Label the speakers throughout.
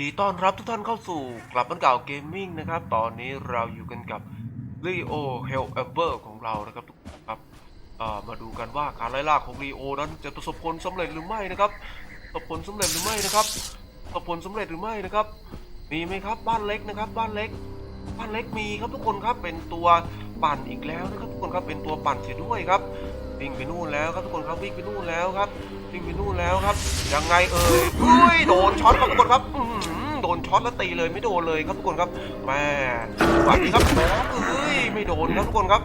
Speaker 1: ดีต้อนรับทุกท่านเข้าสู่กลับบ้านเก่าเกมมิ่งนะครับ ตอนนี้เราอยู่กันกับ Leo h e l l e v e r ของเรานะครับทุกคนครับมาดูกันว่าการไล่ล่าของ Leo นั้นจะประสบผลสำเร็จหรือไม่นะครับประสบผลสำเร็จหรือไม่นะครับประสบผลสำเร็จหรือไม่นะครับ มีไหมครับบ้านเล็กนะครับ บ้านเล็ก บ้านเล็กมีครับทุกคนครับเป็นตัวปั่นอีกแล้วนะครับทุกคนครับเป็นตัวปั่นเสียด้วยครับวิ่งไปนู่นแล้วครับทุกคนครับวิ่งไปนู่นแล้วครับวิ่งไปนู่นแล้วครับยังไงเอ่ยอุ้ยโดนช็อตครับทุกคนครับอื นช็อตแล้วตีเลยไม่โดนเลยครับทุกคนครับแม่สวัสดีครับเอ้ยไม่โดนครับทุกคนครับ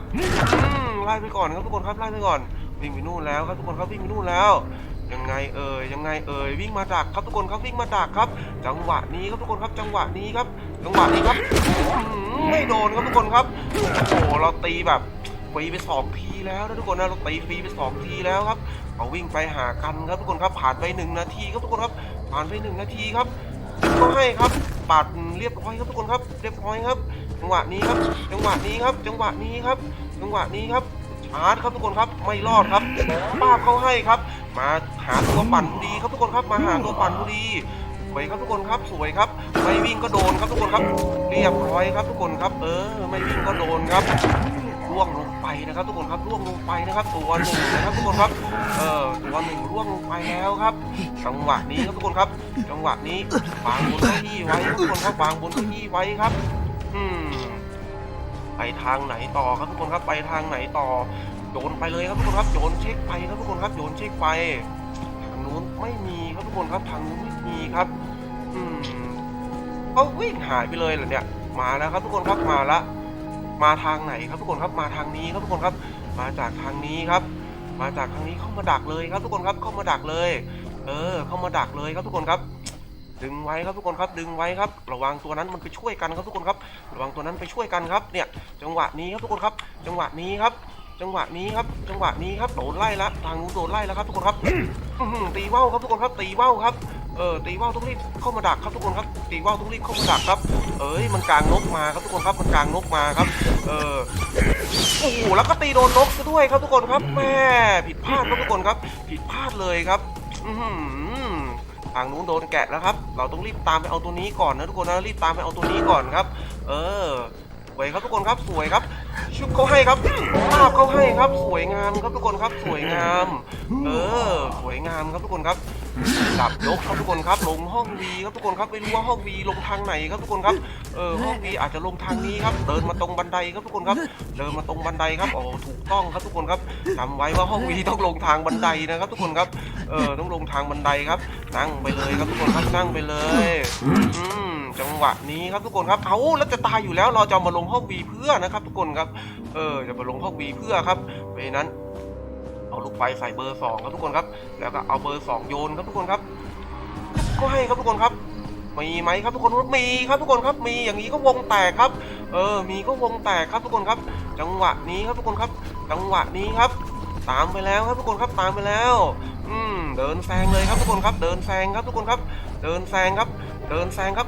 Speaker 1: ไล่ไปก่อนครับทุกคนครับไล่ไปก่อนวิ่งไปนู่นแล้วครับทุกคนครับวิ่งไปนู่นแล้วยังไงเอ่ยยังไงเอ่ยวิ่งมาดักครับทุกคนครับวิ่งมาดักครับ จังหวะนี้ครับทุกคนครับจังหวะนี้ครับ จังหวะนี้ครับไม่โดนครับทุกคนครับโอ้โหเราตีแบบฟรีไปสองทีแล้วนะทุกคนนะเราตีฟรีไปสองทีแล้วครับเอาวิ่งไปหากันครับทุกคนครับผ่านไปหนึ่งนาทีครับทุกคนครับผ่านไปหนึ่งนาทีครับ ให้ครับปัดเรียบร้อยครับทุกคนครับ เรียบร้อยครับ จังหวะนี้ครับ จังหวะนี้ครับ จังหวะนี้ครับ จังหวะนี้ครับชาร์จครับทุกคนครับ ไม่รอดครับป้าบเขาให้ครับ มาหาตัวปั่นพอดีครับทุกคนครับ มาหาตัวปั่นพอดีสวยครับทุกคนครับสวยครับ ไม่วิ่งก็โดนครับทุกคนครับ เรียบร้อยครับทุกคนครับ เออ ไม่วิ่งก็โดนครับร่วงลง นะครับทุกคนครับร่วงลงไปนะครับตัวหนึ่งนะครับทุกคนครับเออตัวหนึ่งร่วงลงไปแล้วครับจังหวะนี้ครับทุกคนครับ จังหวะนี้วางบนเก้าอี้ไว้ทุกคนครับวางบนเก้าอี้ไว้ครับ อืมไปทางไหนต่อครับทุกคนครับไปทางไหนต่อโยนไปเลยครับทุกคนครับโยนเช็คไปครับทุกคนครับโยนเช็คไปทางนู้นไม่มีครับทุกคนครับทางนู้นไม่มีครับ อืมเขาวิ่งหายไปเลยเหรอเนี่ยมาแล้วครับทุกคนครับมาละ มาทางไหนครับทุกคนครับมาทางนี้ครับทุกคนครับ มาจากทางนี้ครับ มาจากทางนี้เข้ามาดักเลยครับทุกคนครับเข้ามาดักเลย เออ เข้ามาดักเลยครับทุกคนครับ ดึงไว้ครับทุกคนครับ ดึงไว้ครับ ระวังตัวนั้นมันไปช่วยกันครับทุกคนครับ ระวังตัวนั้นไปช่วยกันครับ เนี่ย จังหวะนี้ครับทุกคนครับ จังหวะนี้ครับจังหวะนี้ครับ จังหวะนี้ครับโดนไล่ละทางนู้นโดนไล่แล้วครับทุกคนครับตีว่าวครับทุกคนครับตีว่าวครับ เออตีว่าวต้องรีบเข้ามาดักครับทุกคนครับ ตีว่าวต้องรีบเข้ามาดักครับ เอ้ยมันกลางนกมาครับทุกคนครับมันกลางนกมาครับ เออโอ้โหแล้วก็ตีโดนนกซะด้วยครับทุกคนครับแม่ผิดพลาดครับทุกคนครับ ผิดพลาดเลยครับอือหือทางนู้นโดนแกะแล้วครับ เราต้องรีบตามไปเอาตัวนี้ก่อนนะทุกคนนะรีบตามไปเอาตัวนี้ก่อนครับ เออสวยครับทุกคนครับสวยครับชุบเขาให้ครับภาพเขาให้ครับ สวยงามครับทุกคนครับสวยงาม เออ สวยงามครับทุกคนครับ ดับยกครับทุกคนครับลงห้องวีครับทุกคนครับไม่รู้ว่าห้องวีลงทางไหนครับทุกคนครับเออห้องวีอาจจะลงทางนี้ครับเดินมาตรงบันไดครับทุกคนครับเดินมาตรงบันไดครับโอ้ถูกต้องครับทุกคนครับจำไว้ว่าห้องวีต้องลงทางบันไดนะครับ ทุกคนครับเออต้องลงทางบันไดครับ นั่งไปเลยครับทุกคนครับนั่งไปเลยอืมจังหวะนี้ครับทุกคนครับเอาแล้วจะตายอยู่แล้วเราจะมาลงห้องวีเพื่อนะครับ ทุกคนครับ เออจะมาลงห้องวีเพื่อครับเพราะนั้น เอาลูกไฟใส่เบอร์สองครับทุกคนครับ แล้วก็เอาเบอร์สองโยนครับทุกคนครับ ก็ให้ครับทุกคนครับมีไหมครับทุกคนมีครับทุกคนครับมีอย่างนี้ก็วงแตกครับ เออมีก็วงแตกครับทุกคนครับ จังหวะนี้ครับทุกคนครับ จังหวะนี้ครับ ตามไปแล้วครับทุกคนครับตามไปแล้ว อืมเดินแซงเลยครับทุกคนครับ เดินแซงครับทุกคนครับ เดินแซงครับ เดินแซงครับ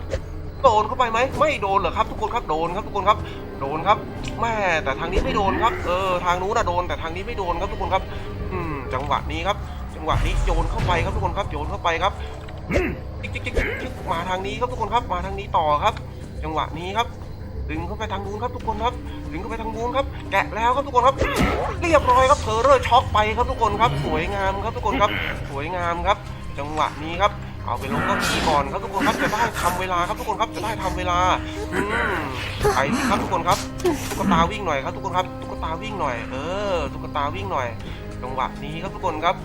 Speaker 1: โดนเข้าไปไหมไม่โดนเหรอครับ ทุกคนครับโดนครับทุกคนครับ โดนครับแม่แต่ทางนี้ไม่โดนครับ เออทางนู้นนะโดนแต่ทางนี้ไม่โดนครับทุกคนครับ จังหวะนี้ครับ จังหวะนี้โยนเข้าไปครับทุกคนครับโยนเข้าไปครับจิ๊กจิ๊กจิ๊กจิ๊กมาทางนี้ครับทุกคนครับมาทางนี้ต่อครับ จังหวะนี้ครับ ดึงเข้าไปทางนู้นครับทุกคนครับ ดึงเข้าไปทางนู้นครับ แกะแล้วครับทุกคนครับ เรียบร้อยครับเทอเรอร์ช็อกไปครับทุกคนครับ สวยงามครับทุกคนครับ สวยงามครับ จังหวะนี้ครับเอาไปลงก้าอี้ก่อนครับทุกคนครับจะได้ทำเวลาครับทุกคนครับจะได้ทำเวลาอืมไปครับทุกคนครับตุ๊กตาวิ่งหน่อยครับทุกคนครับตุ๊กตาวิ่งหน่อย เออตุ๊กตาวิ่งหน่อย จังหวะนี้ครับทุกคนครับ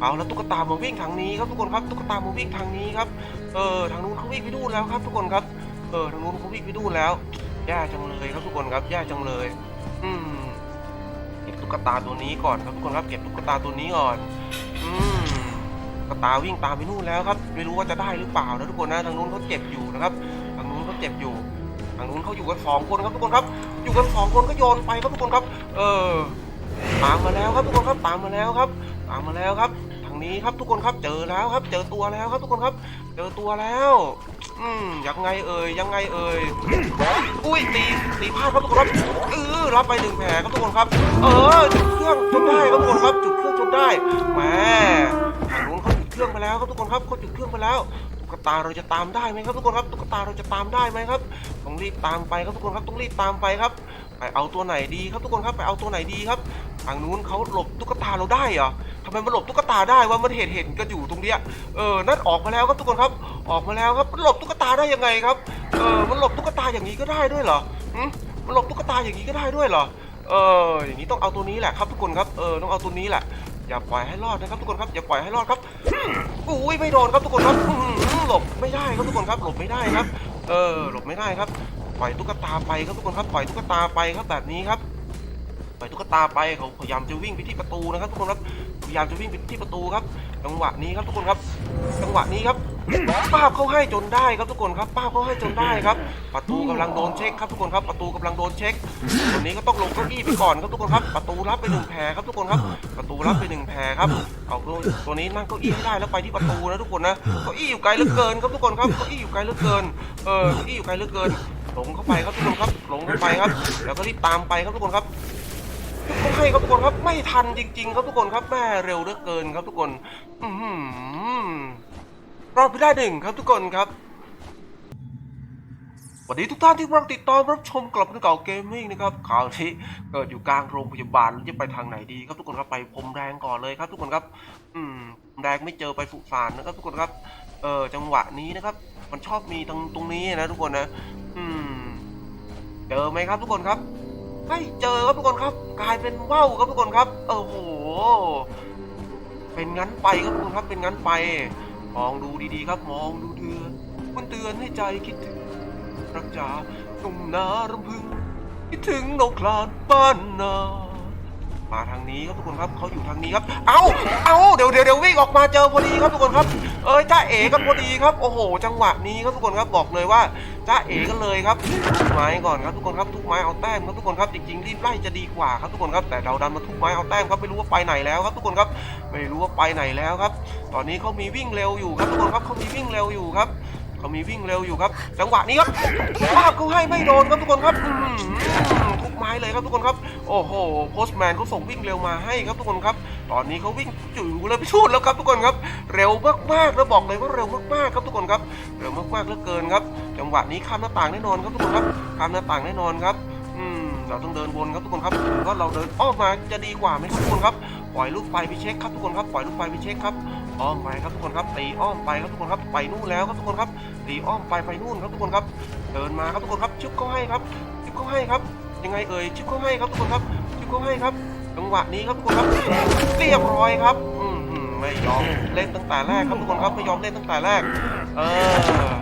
Speaker 1: เอาแล้วตุ๊กตามาวิ่งทางนี้ครับทุกคนครับตุ๊กตามาวิ่งทางนี้ครับเออทางนู้นเขาวิ่งไปดูแล้วครับ ทุกคนครับเออทางนู้นเขาวิ่งไปดูแล้วแย่จังเลยครับทุกคนครับแย่จังเลย อืมเก็บตุ๊กตาตัวนี้ก่อนครับทุกคนครับเก็บตุ๊กตาตัวนี้ก่อนอืมตุ๊กตาวิ่งตามไปนู่นแล้วครับ ไม่รู้ว่าจะได้หรือเปล่านะทุกคนนะทางนู้นเขาเจ็บอยู่นะครับทางนู้นเขาเจ็บอยู่ทางนู้นเขาอยู่กันสองคนครับทุกคนครับ อยู่กันสองคนก็โยนไปครับทุกคนครับ เออ ตามมาแล้วครับทุกคนครับตามมาแล้วครับตามมาแล้วครับทางนี้ครับทุกคนครับเจอแล้วครับ เจอตัวแล้วครับทุกคนครับ เจอตัวแล้ว อืมยังไงเอ่ยยังไงเอ่ยอุ้ยตีตีพลาดครับทุกคนครับเออรับไปหนึ่งแผลครับทุกคนครับ เออจุดเครื่องจนได้ครับทุกคนครับ จุดเครื่องจนได้แหมทางนู้นเขาจุดเครื่องไปแล้วครับทุกคนครับเขาจุดเครื่องไปแล้วตุ๊กตาเราจะตามได้ไหมครับทุกคนครับตุ๊กตาเราจะตามได้ไหมครับต้องรีบตามไปครับทุกคนครับต้องรีบตามไปครับ ไปเอาตัวไหนดีครับทุกคนครับไปเอาตัวไหนดีครับ ทางนู้นเขาหลบตุ๊กตาเราได้เหรอทำไมมันหลบตุ๊กตาได้ว่ามันเห็นเห็นกันอยู่ตรงเนี้ยเออนั่นออกมาแล้วครับทุกคนครับ ออกมาแล้วครับมันหลบตุ๊กตาได้ยังไงครับ เออมันหลบตุ๊กตาอย่างนี้ก็ได้ด้วยเหรอหึมันหลบตุ๊กตาอย่างนี้ก็ได้ด้วยเหรอ เออ อย่างนี้ต้องเอาตัวนี้แหละครับทุกคนครับ เออ ต้องเอาตัวนี้แหละ อย่าปล่อยให้รอดนะครับทุกคนครับ อย่าปล่อยให้รอดครับอุ้ยไม่โดนครับทุกคนครับอื้อหือหลบไม่ได้ครับทุกคนครับ หลบไม่ได้ครับ เออ หลบไม่ได้ครับ ปล่อยตุ๊กตาไปครับทุกคนครับ ปล่อยตุ๊กตาไปครับแบบนี้ครับ ล่อยตุ๊กตาไปเขาพยายามจะวิ่งไปที่ประตูนะครับทุกคนครับพยายามจะวิ่งไปที่ประตูครับจังหวะนี้ครับทุกคนครับ จังหวะนี้ครับป้าบเขาให้จนได้ครับทุกคนครับป้าบเขาให้จนได้ครับ ประตูกำลังโดนเช็คครับทุกคนครับ ประตูกำลังโดนเช็คตัวนี้ก็ต้องลงเก้าอี้ไปก่อนครับทุกคนครับ ประตูรับไปหนึ่งแผลครับทุกคนครับ ประตูรับไปหนึ่งแผลครับ เอาตัวนี้นั่งเก้าอี้ให้ได้แล้วไปที่ประตูนะทุกคนนะ เก้าอี้อยู่ไกลเหลือเกินครับทุกคนครับ เก้าอี้อยู่ไกลเหลือเกิน เออ เก้าอี้อยู่ไกลเหลือเกิน หลงเข้าไปครับทุกคนครับ หลงเข้าไปครับ แล้วก็รีบตามไปครับทุกคนครับ คนให้ครับทุกคนครับไม่ทันจริง ๆ ครับทุกคนครับแม่เร็วเหลือเกินครับทุกคนอือหือรอดไปได้หนึ่งครับทุกคนครับสวัสดีทุกท่านที่กำลังติดตามรับชมกลับมาเก่าเกมมิ่งนะครับข่าวนี้เกิดอยู่กลางโรงพยาบาลจะไปทางไหนดีครับทุกคนครับไปพรมแดงก่อนเลยครับ ทุกคนครับ อืมพรมแดงไม่เจอไปสุสานนะครับ ทุกคนครับ เออจังหวะนี้นะครับ มันชอบมีตรงตรงนี้นะ ทุกคนนะ อืม เจอไหมครับทุกคนครับ ไม่เจอครับทุกคนครับ กลายเป็นว่าวครับทุกคนครับเออโหเป็นงั้นไปครับทุกคนครับเป็นงั้นไป มองดูดีๆครับมองดูเดือนมันเตือนให้ใจคิดถึงรักจ๋าตรงนารำพึงคิดถึงนกคลานบ้านนา มาทางนี้ครับทุกคนครับเขาอยู่ทางนี้ครับ เอาเอาเดี๋ยวเดี๋ยวเดี๋ยววิ่งออกมาเจอพอดีครับทุกคนครับ เอ้ยจ้าเอ๋กันพอดีครับ โอ้โห จังหวะนี้ครับทุกคนครับบอกเลยว่าจ้าเอ๋กันเลยครับทุกไม้ก่อนครับทุกคนครับทุกไม้เอาแต้มครับทุกคนครับจริงๆรีบไล่จะดีกว่าครับทุกคนครับแต่เราดันมาทุกไม้เอาแต้มครับไม่รู้ว่าไปไหนแล้วครับทุกคนครับไม่รู้ว่าไปไหนแล้วครับ ตอนนี้เขามีวิ่งเร็วอยู่ครับทุกคนครับเขามีวิ่งเร็วอยู่ครับ เขามีวิ่งเร็วอยู่ครับ จังหวะนี้ครับภาพเขาให้ไม่โดนครับทุกคนครับทุกไม้เลยครับทุกคนครับ โอ้โหโพสแมนเขาส่งวิ่งเร็วมาให้ครับทุกคนครับ ตอนนี้เขาวิ่งจู่เลยไปชูดแล้วครับทุกคนครับ เร็วมากๆแล้วบอกเลยว่าเร็วมากๆครับทุกคนครับ เร็วมากๆเหลือเกินครับ จังหวะนี้ข้ามหน้าต่างแน่นอนครับทุกคนครับ ข้ามหน้าต่างแน่นอนครับอืมเราต้องเดินวนครับทุกคนครับหรือว่าเราเดินอ้อมมาจะดีกว่าไหมครับทุกคนครับ ปล่อยลูกไฟไปเช็คครับทุกคนครับ ปล่อยลูกไฟไปเช็คครับ อ้อมไปครับทุกคนครับตีอ้อมไปครับทุกคนครับไปนู่นแล้วครับทุกคนครับตีอ้อมไปไปนู่นครับทุกคนครับเดินมาครับทุกคนครับชึบเขาให้ครับชึบเขาให้ครับ ยังไงเอ่ยชึบเขาให้ครับทุกคนครับชึบเขาให้ครับจังหวะนี้ครับทุกคนครับเรียบร้อยครับอืมหืมไม่ยอมเล่นตั้งแต่แรกครับทุกคนครับไม่ยอมเล่นตั้งแต่แรก เออ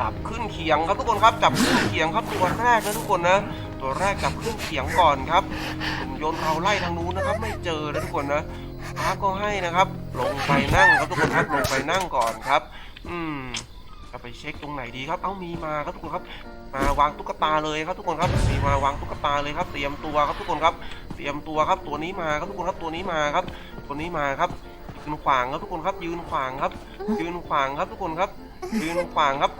Speaker 1: จับขึ้นเขียงครับทุกคนครับจับขึ้นเขียงครับตัวแรกนะทุกคนนะตัวแรกจับขึ้นเขียงก่อนครับหุ่นยนเราไล่ทางนู้นนะครับ ไม่เจอนะทุกคนนะ้าก็ให้นะครับ ลงไปนั่งครับทุกคนครับลงไปนั่งก่อนครับ อืมจะไปเช็คตรงไหนดีครับ เอ้ามีมาครับทุกคนครับ มาวางตุ๊กตาเลยครับทุกคนครับ มีมาวางตุ๊กตาเลยครับ เตรียมตัวครับทุกคนครับ เตรียมตัวครับ ตัวนี้มาครับทุกคนครับ ตัวนี้มาครับ ตัวนี้มาครับ ยืนขวางครับทุกคนครับ ยืนขวางครับ ยืนขวางครับทุกคนครับ ยืนขวางครับ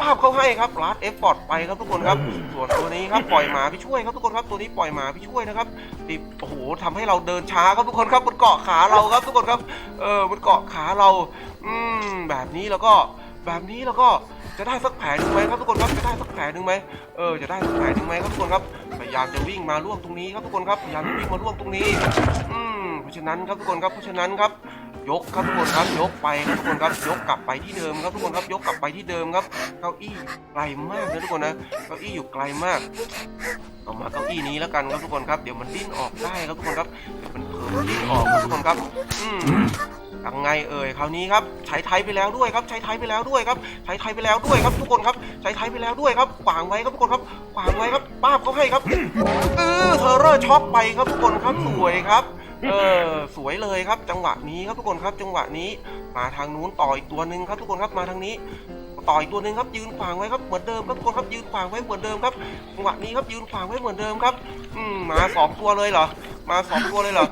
Speaker 1: ภาพเขาให้ครับลัดเอฟฟอร์ดไปครับทุกคนครับ ส่วนตัวนี้ครับปล่อยหมาพี่ช่วยครับทุกคนครับตัวนี้ปล่อยหมาพี่ช่วยนะครับติดโอ้โหทำให้เราเดินช้าครับทุกคนครับมันเกาะขาเราครับทุกคนครับ เออมันเกาะขาเรา อืมแบบนี้แล้วก็แบบนี้แล้วก็จะได้สักแผลหนึ่งไหมครับทุกคนครับจะได้สักแผลหนึ่งไหมเออจะได้สักแผลหนึ่งไหมครับทุกคนครับพยายามจะวิ่งมาล่วงตรงนี้ครับทุกคนครับพยายามจะวิ่งมาล่วงตรงนี้ อืมเพราะฉะนั้นครับทุกคนครับเพราะฉะนั้นครับ ยกครับทุกคนครับยกไปครับทุกคนครับยกกลับไปที่เดิมครับทุกคนครับยกกลับไปที่เดิมครับ เก้าอี้ไกลมากนะทุกคนนะเก้าอี้อยู่ไกลมากเอามาเก้าอี้นี้แล้วกันครับทุกคนครับเดี๋ยวมันดิ้นออกได้ครับทุกคนครับเดี๋ยวมันเผลอดิ้นออกครับทุกคนครับอืมยังไงเอ่ยคราวนี้ครับใช้ไทยไปแล้วด้วยครับ ใช้ไทยไปแล้วด้วยครับ ใช้ไทยไปแล้วด้วยครับทุกคนครับ ใช้ไทยไปแล้วด้วยครับขวางไว้ครับทุกคนครับขวางไว้ครับป้าบเขาให้ครับเออเทอร์เรอร์ช็อปไปครับทุกคนครับสวยครับ เออสวยเลยครับ จังหวะนี้ครับทุกคนครับ จังหวะนี้มาทางนู้นต่ออีกตัวหนึ่งครับทุกคนครับมาทางนี้ต่ออีกตัวหนึ่งครับยืนขวางไว้ครับเหมือนเดิมครับทุกคนครับยืนขวางไว้เหมือนเดิมครับจังหวะนี้ครับยืนขวางไว้เหมือนเดิมครับ อืมมาสองตัวเลยเหรอมาสองตัวเลยเหรอ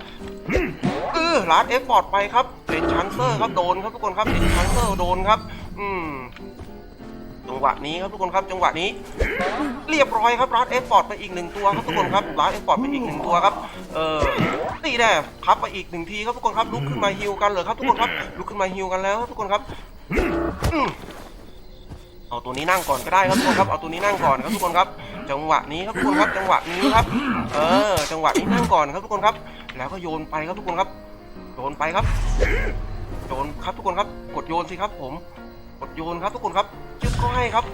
Speaker 1: เออลาดเอฟฟอร์ดไปครับเป็นชันเซอร์ครับโดนครับทุกคนครับเป็นชันเซอร์โดนครับ อืม จังหวะนี้ครับทุกคนครับจังหวะนี้ เรียบร้อยครับลาดเอฟฟอร์ดไปอีกหนึ่งตัวครับทุกคนครับลาดเอฟฟอร์ดไปอีกหนึ่งตัวครับเออนี่แน่พับไปอีกหนึ่งทีครับทุกคนครับลุกขึ้นมาฮิวกันเลยครับทุกคนครับลุกขึ้นมาฮิวกันแล้วครับทุกคนครับเอาตัวนี้นั่งก่อนก็ได้ครับทุกคนครับเอาตัวนี้นั่งก่อนครับทุกคนครับ จังหวะนี้ครับทุกคนครับจังหวะนี้ครับ เออ จังหวะนี้นั่งก่อนครับทุกคนครับ แล้วก็โยนไปครับทุกคนครับโยนไปครับโยนครับทุกคนครับ กดโยนสิครับ ผม กดโยนครับทุกคนครับ ก็ให้ครับ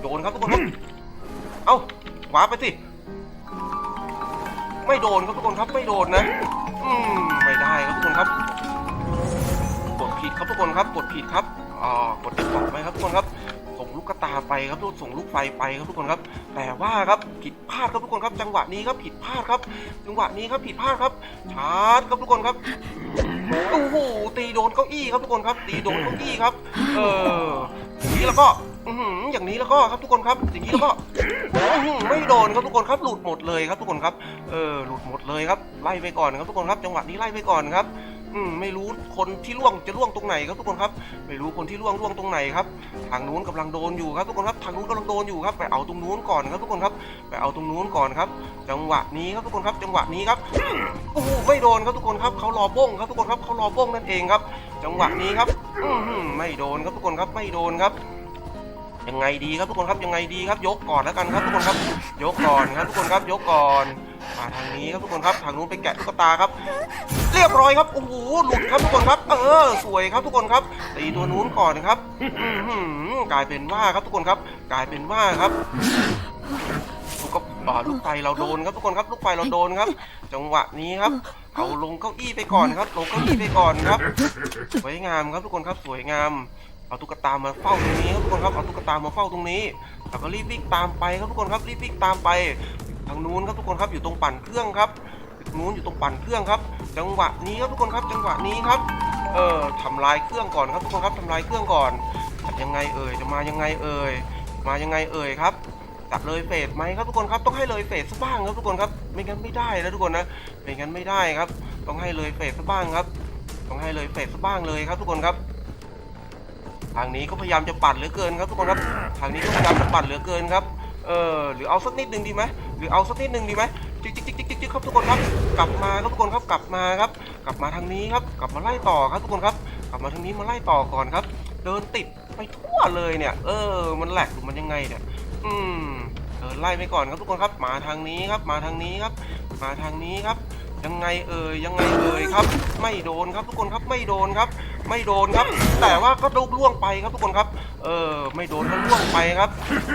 Speaker 1: โยนครับทุกคนครับเอ้าขวาไปสิไม่โดนครับทุกคนครับไม่โดนนะอืมไม่ได้ครับทุกคนครับ กดผิดครับทุกคนครับ กดผิดครับอ่ากดติดต่อไปครับทุกคนครับ ส่งลูกกระตาไปครับทุกส่งลูกไฟไปครับทุกคนครับ แต่ว่าครับผิดพลาดครับทุกคนครับ จังหวะนี้ครับผิดพลาดครับ จังหวะนี้ครับผิดพลาดครับชาร์จครับทุกคนครับโอ้โหตีโดนเก้าอี้ครับทุกคนครับ ตีโดนเก้าอี้ครับ เอออย่างนี้แล้วก็อือหืออย่างนี้แล้วก็ครับทุกคนครับอย่างนี้แล้วก็อื้อหือไม่โดนครับทุกคนครับหลุดหมดเลยครับทุกคนครับเออหลุดหมดเลยครับไล่ไปก่อนครับทุกคนครับจังหวะนี้ไล่ไปก่อนครับอืมไม่รู้คนที่ล่วงจะล่วงตรงไหนครับทุกคนครับ ไม่รู้คนที่ล่วงล่วงตรงไหนครับ ทางนู้นกำลังโดนอยู่ครับทุกคนครับ ทางนู้นกำลังโดนอยู่ครับ ไปเอาตรงนู้นก่อนครับทุกคนครับ ไปเอาตรงนู้นก่อนครับ จังหวะนี้ครับทุกคนครับ จังหวะนี้ครับโอ้โหไม่โดนครับทุกคนครับเขารอบ้งครับทุกคนครับเขารอบ้งนั่นเองครับ จังหวะนี้ครับอืไม่โดนครับทุกคนครับไม่โดนครับยังไงดีครับทุกคนครับยังไงดีครับ ยกก่อนแล้วกันครับทุกคนครับ ยกก่อนครับทุกคนครับยกก่อนมาทางนี้ครับทุกคนครับทางนู้นไปแกะตุ๊กตาครับ เรียบร้อยครับโอ้โหหลุดครับทุกคนครับ เออ สวยครับทุกคนครับตีตัวนู้นก่อนครับกลายเป็นว่าครับทุกคนครับ กลายเป็นว่าครับลูกก็ลูกไฟเราโดนครับทุกคนครับ ลูกไฟเราโดนครับ จังหวะนี้ครับ เอาลงเก้าอี้ไปก่อนครับ ลงเก้าอี้ไปก่อนครับ สวยงามครับทุกคนครับสวยงาม เอาตุ๊กตามาเฝ้าตรงนี้ครับทุกคนครับ เอาตุ๊กตามาเฝ้าตรงนี้แล้วก็รีบวิ่งตามไปครับทุกคนครับรีบวิ่งตามไป ทางนู้นครับทุกคนครับอยู่ตรงปั่นเครื่องครับทางนู้นอยู่ตรงปั่นเครื่องครับ จังหวะนี้ครับทุกคนครับจังหวะนี้ครับ เอ่อทำลายเครื่องก่อนครับทุกคนครับทำลายเครื่องก่อนจะยังไงเอ่ยจะมายังไงเอ่ยมายังไงเอ่ยครับ จะเลยเฟสไหมครับทุกคนครับต้องให้เลยเฟสซะบ้างครับทุกคนครับไม่งั้นไม่ได้นะทุกคนนะไม่งั้นไม่ได้ครับ ต้องให้เลยเฟสซะบ้างครับ ต้องให้เลยเฟสซะบ้างเลยครับ ทุกคนครับ ทางนี้ก็พยายามจะปัดเหลือเกินครับทุกคนครับ ทางนี้ก็พยายามจะปัดเหลือเกินครับเออหรือเอาสักนิดหนึ่งดีไหมหรือเอาสักนิดหนึ่งดีไหมจิ๊กจิ๊กจิ๊กจิกจิกครับทุกคนครับ กลับมาครับทุกคนครับกลับมาครับ กลับมาทางนี้ครับ กลับมาไล่ต่อครับทุกคนครับ กลับมาทางนี้มาไล่ต่อก่อนครับ เดินติดไปทั่วเลยเนี่ย เออ มันแหลกหรือมันยังไงเนี่ย อืมเดินไล่ไปก่อนครับทุกคนครับ มาทางนี้ครับ มาทางนี้ครับ มาทางนี้ครับ ยังไงเอ่ยยังไงเอ่ยครับ ไม่โดนครับทุกคนครับไม่โดนครับ ไม่โดนครับ แต่ว่าก็ลุกล่วงไปครับทุกคนครับ เออ ไม่โดนก็ล่วงไปครับ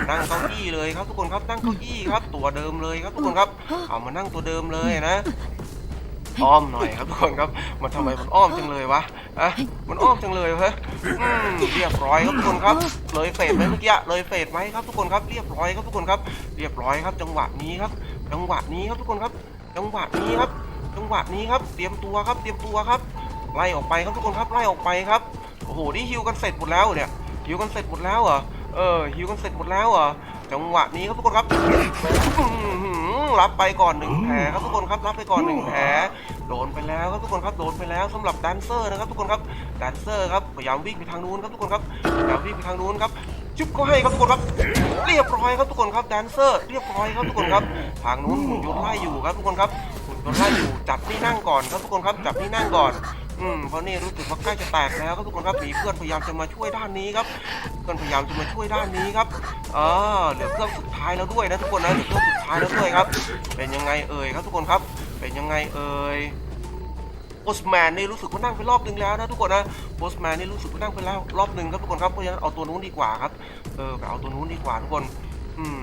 Speaker 1: นั่งเก้าอี้เลยครับทุกคนครับนั่งเก้าอี้ครับ ตัวเดิมเลยครับทุกคนครับ เอามานั่งตัวเดิมเลยนะ อ้อมหน่อยครับทุกคนครับ มันทำไมมันอ้อมจังเลยวะอะมันอ้อมจังเลยเฮ้ยอืมเรียบร้อยครับทุกคนครับ เลยเฟดไหมเมื่อกี้เลยเฟดไหมครับทุกคนครับ เรียบร้อยครับทุกคนครับ เรียบร้อยครับ จังหวะนี้ครับ จังหวะนี้ครับทุกคนครับ จังหวะนี้ครับ จังหวะนี้ครับ เตรียมตัวครับ เตรียมตัวครับ ไล่ออกไปครับทุกคนครับ ไล่ออกไปครับ โอ้โห นี่ฮิวกันเสร็จหมดแล้วเนี่ย ฮิวกันเสร็จหมดแล้วเหรอ เออ ฮิวกันเสร็จหมดแล้วเหรอ จังหวะนี้ครับทุกคนครับรับไปก่อนหนึ่งแผลครับทุกคนครับรับไปก่อนหนึ่งแผลโดนไปแล้วครับทุกคนครับโดนไปแล้วสำหรับแดนเซอร์นะครับทุกคนครับแดนเซอร์ครับพยายามวิ่งไปทางนู้นครับทุกคนครับพยายามวิ่งไปทางนู้นครับจุ๊บก็ให้ครับทุกคนครับเรียบร้อยครับทุกคนครับแดนเซอร์เรียบร้อยครับทุกคนครับทางนู้นหุ่นยนต์ไล่อยู่ครับทุกคนครับหุ่นยนต์ไล่อยู่จับที่นั่งก่อนครับทุกคนครับจับที่นั่งก่อน อืมเพราะนี่รู้สึกว่าใกล้จะแตกแล้วครับทุกคนครับมีเพื่อนพยายามจะมาช่วยด้านนี้ครับเพื่อนพยายามจะมาช่วยด้านนี้ครับอ่าเหลือเครื่องสุดท้ายแล้วด้วยนะทุกคนนะเหลือเครื่องสุดท้ายแล้วด้วยครับ เป็นยังไงเอ่ยครับทุกคนครับ เป็นยังไงเอ่ยโพสแมนนี่รู้สึกว่านั่งไปรอบนึงแล้วนะทุกคนนะโพสแมนนี่รู้สึกว่านั่งไปแล้วรอบหนึ่งครับทุกคนครับเพราะฉะนั้นเอาตัวนู้นดีกว่าครับเออไปเอาตัวนู้นดีกว่าทุกคน อืม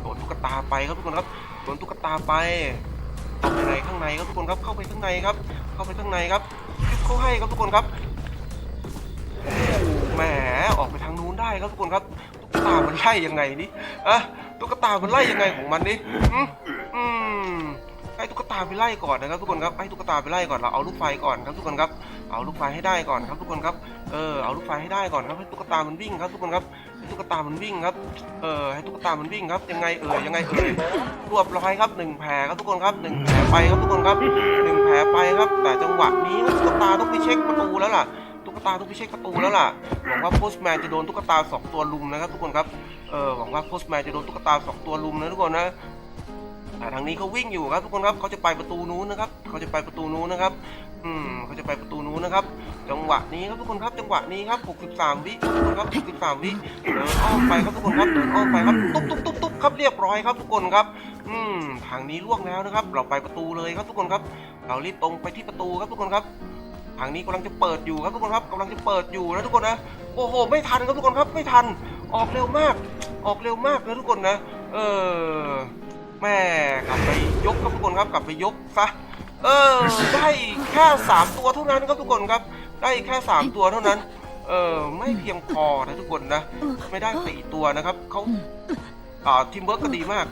Speaker 1: โดนตุ๊กตาไปครับทุกคนครับโดนตุ๊กตาไป เข้าไปในข้างในครับทุกคนครับเข้าไปข้างในครับ เข้าไปข้างในครับเขาให้ครับทุกคนครับแหมออกไปทางนู้นได้ครับทุกคนครับตุ๊กตามันไล่ยังไงนี่อะตุ๊กตามันไล่ยังไงของมันนี่อืมอืมให้ตุ๊กตาไปไล่ก่อนนะครับทุกคนครับให้ตุ๊กตาไปไล่ก่อนเราเอาลูกไฟก่อนครับทุกคนครับเอาลูกไฟให้ได้ก่อนครับทุกคนครับเออเอาลูกไฟให้ได้ก่อนครับให้ตุ๊กตามันวิ่งครับทุกคนครับ ตุ๊กตามันวิ่งครับ เออให้ตุ๊กตามันวิ่งครับ ยังไงเอ่ยยังไงเอ่ยรวบร้อยครับหนึ่งแผลครับทุกคนครับหนึ่งแผลไปครับทุกคนครับหนึ่งแผลไปครับ แต่จังหวะนี้ตุ๊กตาต้องไปเช็คประตูแล้วล่ะ ตุ๊กตาต้องไปเช็คประตูแล้วล่ะ หวังว่าโพสแมนจะโดนตุ๊กตาสองตัวลุมนะครับทุกคนครับ เออหวังว่าโพสแมนจะโดนตุ๊กตาสองตัวลุมนะทุกคนนะแต่ทางนี้เขาวิ่งอยู่ครับทุกคนครับเขาจะไปประตูนู้นนะครับเขาจะไปประตูนู้นนะครับ อืมเขาจะไปประตูนู้นนะครับ จังหวะนี้ครับทุกคนครับจังหวะนี้ครับ 63 วิครับทุกคนครับ63วิเดินอ้อมไปครับทุกคนครับเดินอ้อมไปครับตุ๊บตุ๊บตุ๊บตุ๊บครับเรียบร้อยครับทุกคนครับ อืมทางนี้ล่วงแล้วนะครับ เราไปประตูเลยครับทุกคนครับ เรารีบตรงไปที่ประตูครับทุกคนครับทางนี้กำลังจะเปิดอยู่ครับทุกคนครับกำลังจะเปิดอยู่นะทุกคนนะโอ้โห ไม่ทันครับทุกคนครับไม่ทันออกเร็วมาก ออกเร็วมากนะทุกคนนะ เออแม่กลับไปยกครับทุกคนครับกลับไปยกซะเออได้แค่สามตัวเท่านั้นครับทุกคนครับ ได้แค่สามตัวเท่านั้น เออไม่เพียงพอนะทุกคนนะ ไม่ได้สี่ตัวนะครับเขาอ่าทีมเวิร์กก็ดีมาก